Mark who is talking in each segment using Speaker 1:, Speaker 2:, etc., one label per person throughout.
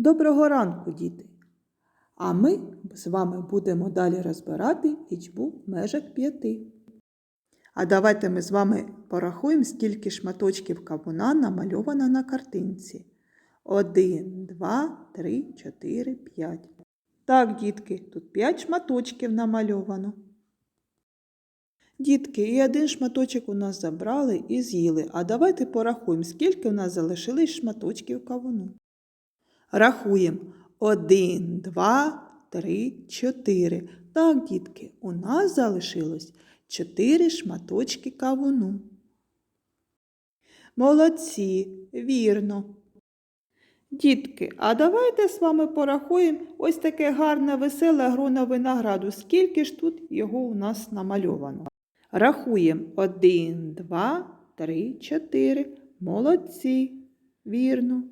Speaker 1: Доброго ранку, діти! А ми з вами будемо далі розбирати лічбу в межах п'яти. А давайте ми з вами порахуємо, скільки шматочків кавуна намальовано на картинці. Один, два, три, чотири, п'ять. Так, дітки, тут п'ять шматочків намальовано. Дітки, і один шматочок у нас забрали і з'їли. А давайте порахуємо, скільки у нас залишилось шматочків кавуну. Рахуємо. Один, два, три, чотири. Так, дітки, у нас залишилось чотири шматочки кавуну. Молодці, вірно. Дітки, а давайте з вами порахуємо ось таке гарне веселе гроно винограду. Скільки ж тут його у нас намальовано? Рахуємо. Один, два, три, чотири. Молодці, вірно.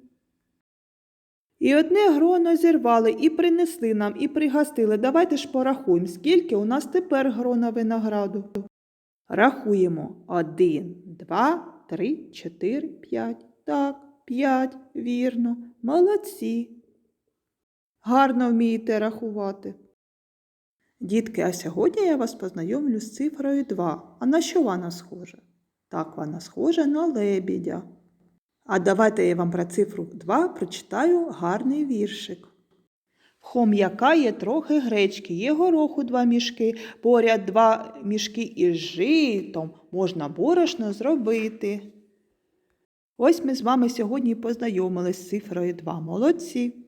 Speaker 1: І одне гроно зірвали, і принесли нам, і пригостили. Давайте ж порахуємо, скільки у нас тепер грона винограду. Рахуємо. Один, два, три, чотири, п'ять. Так, п'ять, вірно. Молодці. Гарно вмієте рахувати. Дітки, а сьогодні я вас познайомлю з цифрою 2. А на що вона схожа? Так, вона схожа на лебідя. А давайте я вам про цифру 2 прочитаю гарний віршик. В хом'яка є трохи гречки, є гороху два мішки, поряд два мішки із житом можна борошно зробити. Ось ми з вами сьогодні познайомились з цифрою 2. Молодці.